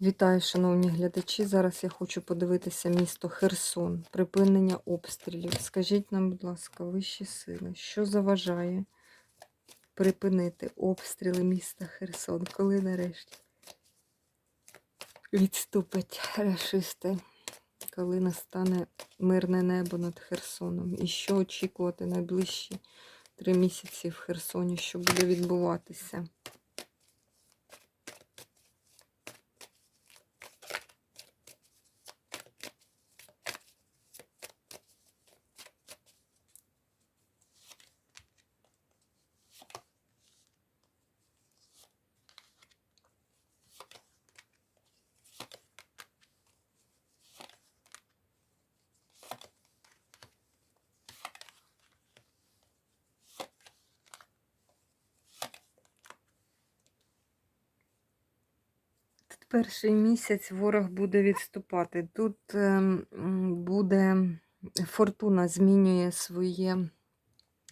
Вітаю, шановні глядачі. Зараз я хочу подивитися місто Херсон, припинення обстрілів. Скажіть нам, будь ласка, вищі сили, що заважає припинити обстріли міста Херсон, коли нарешті відступять рашисти, коли настане мирне небо над Херсоном? І що очікувати найближчі три місяці в Херсоні, що буде відбуватися? Перший місяць ворог буде відступати. Тут ем, буде фортуна змінює своє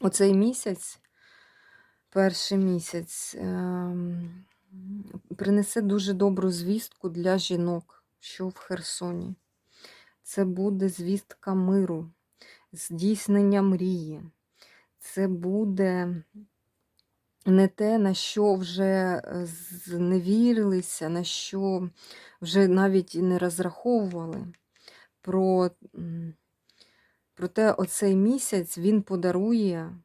оцей місяць, перший місяць, ем, принесе дуже добру звістку для жінок, що в Херсоні. Це буде звістка миру, здійснення мрії. Це буде не те, на що вже е, зневірилися, на що вже навіть не розраховували. Про, Проте оцей місяць він подарує,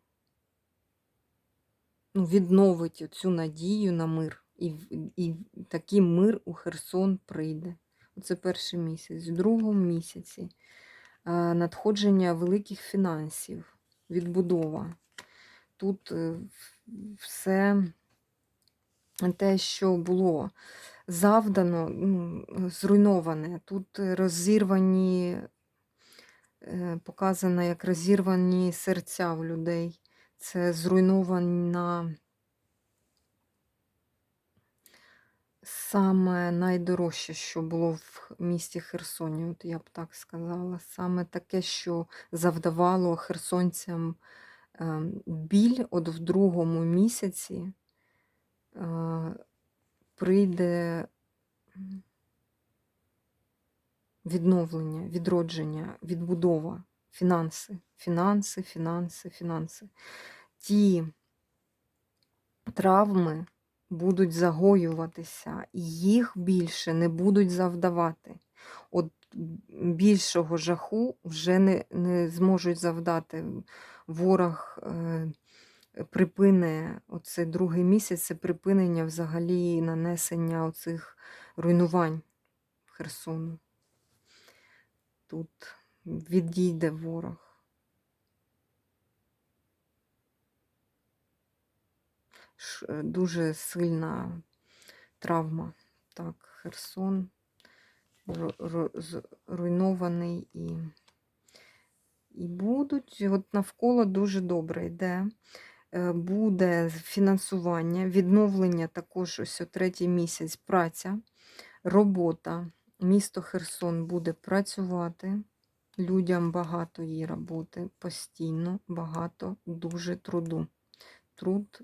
ну, відновить цю надію на мир. І, і такий мир у Херсон прийде. Оце перший місяць. В другому місяці е, надходження великих фінансів, відбудова. Тут е, все те, що було завдано, ну, зруйноване. Тут розірвані, е, показано, як розірвані серця в людей. Це зруйнована саме найдорожче, що було в місті Херсоні, от я б так сказала. Саме таке, що завдавало херсонцям біль, от в другому місяці прийде відновлення, відродження, відбудова, фінанси, фінанси, фінанси, фінанси. Ті травми будуть загоюватися, і їх більше не будуть завдавати. От більшого жаху вже не, не зможуть завдати. Ворог е, припине оцей другий місяць, це припинення взагалі нанесення оцих руйнувань Херсону. Тут відійде ворог. Е, Дуже сильна травма. Так, Херсон зруйнований і, і будуть, от навколо дуже добре йде. Е, Буде фінансування, відновлення також ось о третій місяць праця, робота. Місто Херсон буде працювати. Людям багато її роботи, постійно, багато, дуже труду. Труд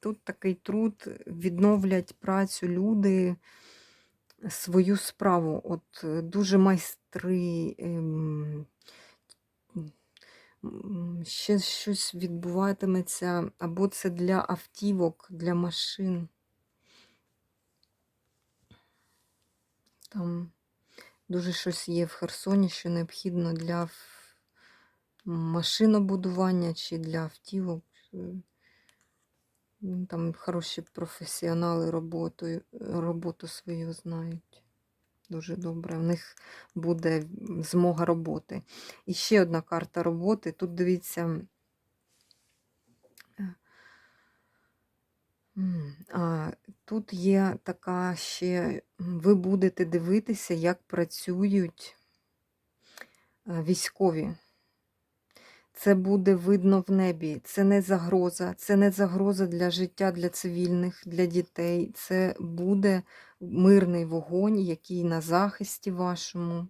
Тут такий труд, відновлять працю люди, свою справу. От е, дуже майстри, ем, ще щось відбуватиметься, або це для автівок, для машин. Там дуже щось є в Херсоні, що необхідно для машинобудування чи для автівок. Е, Там хороші професіонали роботу, роботу свою знають. Дуже добре. У них буде змога роботи. І ще одна карта роботи. Тут дивіться. е, А, тут є така ще, ви будете дивитися, як працюють е, військові. Це буде видно в небі. Це не загроза, це не загроза для життя, для цивільних, для дітей. Це буде мирний вогонь, який на захисті вашому.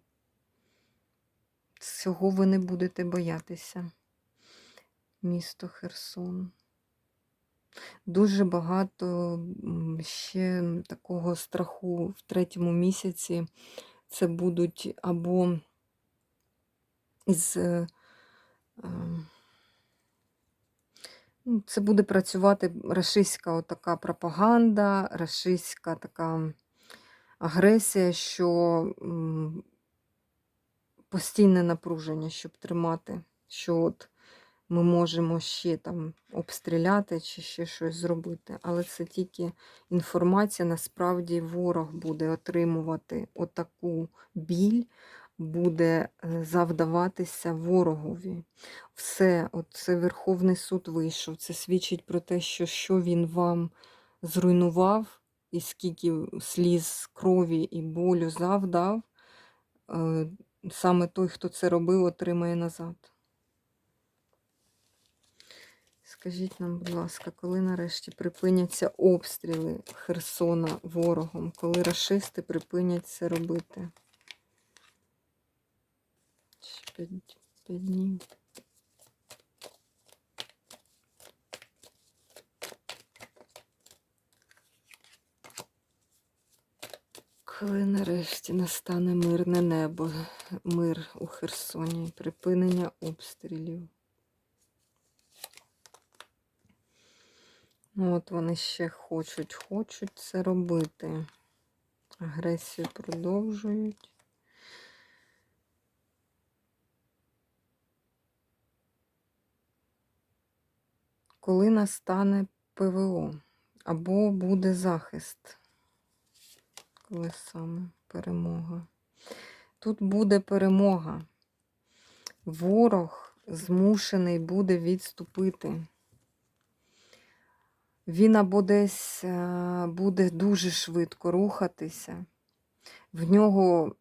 Цього ви не будете боятися. Місто Херсон. Дуже багато ще такого страху в третьому місяці. Це будуть або із. Ем, ну, Це буде працювати рашистська отака пропаганда, рашистська така агресія, що постійне напруження, щоб тримати, що от ми можемо ще там обстріляти чи ще щось зробити. Але це тільки інформація, насправді ворог буде отримувати отаку біль, буде е, завдаватися ворогові. Все, це Верховний суд вийшов. Це свідчить про те, що що він вам зруйнував, і скільки сліз, крові і болю завдав, е, саме той, хто це робив, отримає назад. Скажіть нам, будь ласка, коли нарешті припиняться обстріли Херсона ворогом, коли рашисти припинять це робити? П'ять п'ять днів. Коли нарешті настане мирне небо, мир у Херсоні, припинення обстрілів. Ну, от вони ще хочуть, хочуть це робити. Агресію продовжують. Коли настане ПВО або буде захист, коли саме перемога. Тут буде перемога. Ворог змушений буде відступити. Він або десь е, буде дуже швидко рухатися, в нього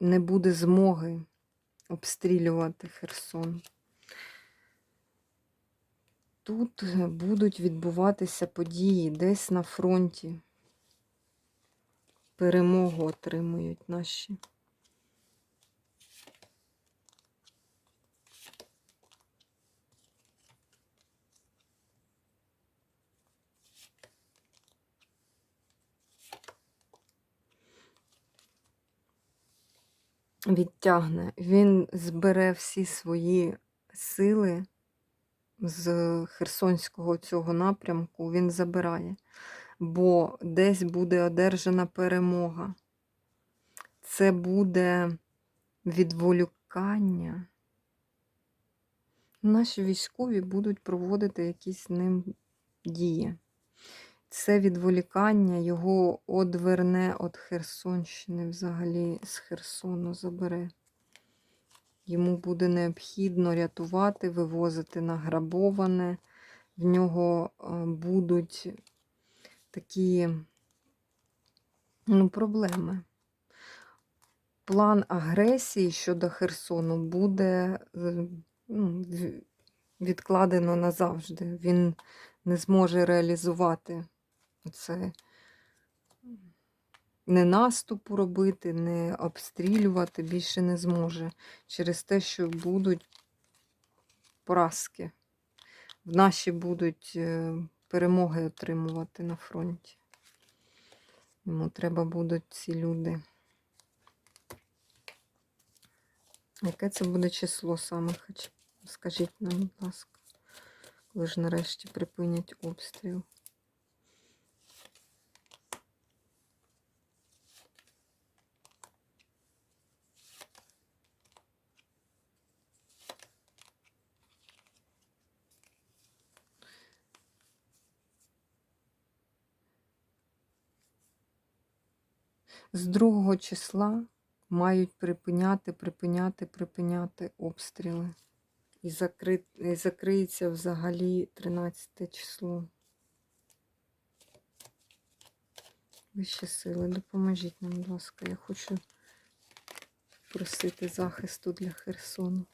не буде змоги обстрілювати Херсон. Тут е, будуть відбуватися події десь на фронті. Перемогу отримують наші. Відтягне. Він збере всі свої сили з Херсонського цього напрямку, він забирає, бо десь буде одержана перемога. Це буде відволікання. Наші військові будуть проводити якісь з ним дії. Це відволікання його одверне від Херсонщини, взагалі з Херсону забере. Йому буде необхідно рятувати, вивозити награбоване. В нього е, будуть такі ну, проблеми. План агресії щодо Херсону буде е, ну, відкладено назавжди. Він не зможе реалізувати це не наступу робити, не обстрілювати більше не зможе через те, що будуть поразки. В наші будуть е, перемоги отримувати на фронті. Йому треба будуть ці люди. Яке це буде число саме? Скажіть нам, будь ласка, коли ж нарешті припинять обстріл. З другого числа мають припиняти, припиняти, припиняти обстріли. І, закри... і закриється взагалі 13 число. Вищі сили, допоможіть нам, будь ласка. Я хочу просити захисту для Херсону.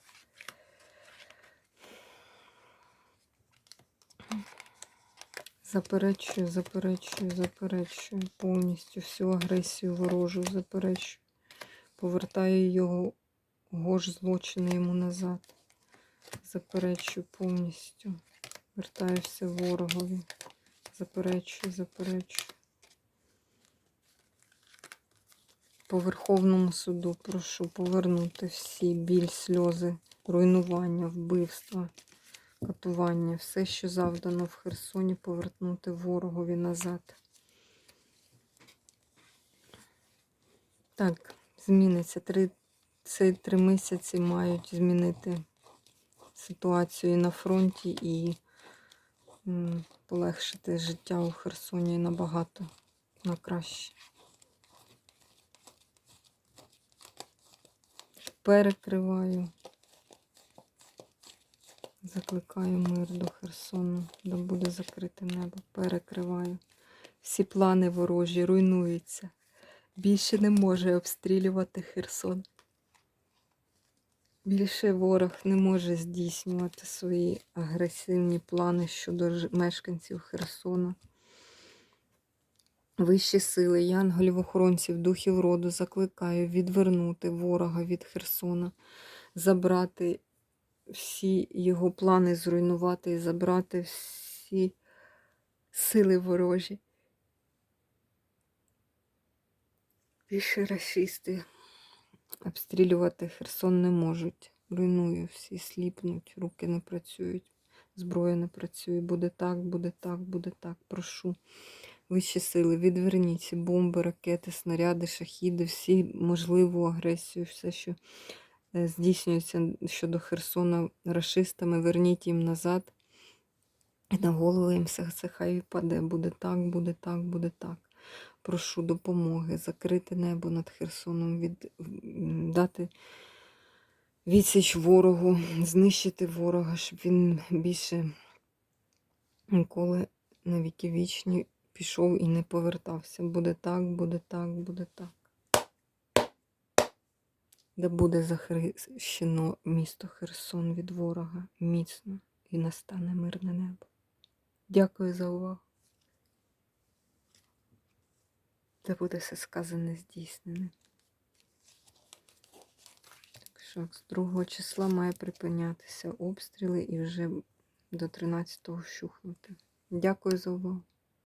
Заперечую, заперечую, заперечую повністю всю агресію ворожу заперечую. Повертаю його гож злочини йому назад. Заперечую повністю. Вертаєшся ворогові. Заперечую, заперечую. По Верховному суду прошу повернути всі біль, сльози, руйнування, вбивства, катування, все, що завдано в Херсоні, повернути ворогові назад. Так, зміниться. Три, ці три місяці мають змінити ситуацію і на фронті і м, полегшити життя у Херсоні набагато на краще. Перекриваю. Закликаю мир до Херсону, де буде закрите небо. Перекриваю. Всі плани ворожі руйнуються. Більше не може обстрілювати Херсон. Більше ворог не може здійснювати свої агресивні плани щодо мешканців Херсона. Вищі сили, янголів-охоронців, духів роду закликаю відвернути ворога від Херсона, забрати всі його плани, зруйнувати і забрати всі сили ворожі. Більше расисти обстрілювати Херсон не можуть. Руйную всі, сліпнуть, руки не працюють, зброя не працює. Буде так, буде так, буде так. Прошу. Вищі сили, відверніть бомби, ракети, снаряди, шахіди, всі можливу агресію, все, що здійснюється щодо Херсона рашистами, верніть їм назад. І на голову їм все це хай впаде. Буде так, буде так, буде так. Прошу допомоги, закрити небо над Херсоном, від, дати відсіч ворогу, знищити ворога, щоб він більше ніколи на віки вічні пішов і не повертався. Буде так, буде так, буде так. Де буде захищено місто Херсон від ворога міцно і настане мирне небо. Дякую за увагу. Де буде все сказане здійснене. Так що з 2 числа має припинятися обстріли і вже до 13-го вщухнути. Дякую за увагу.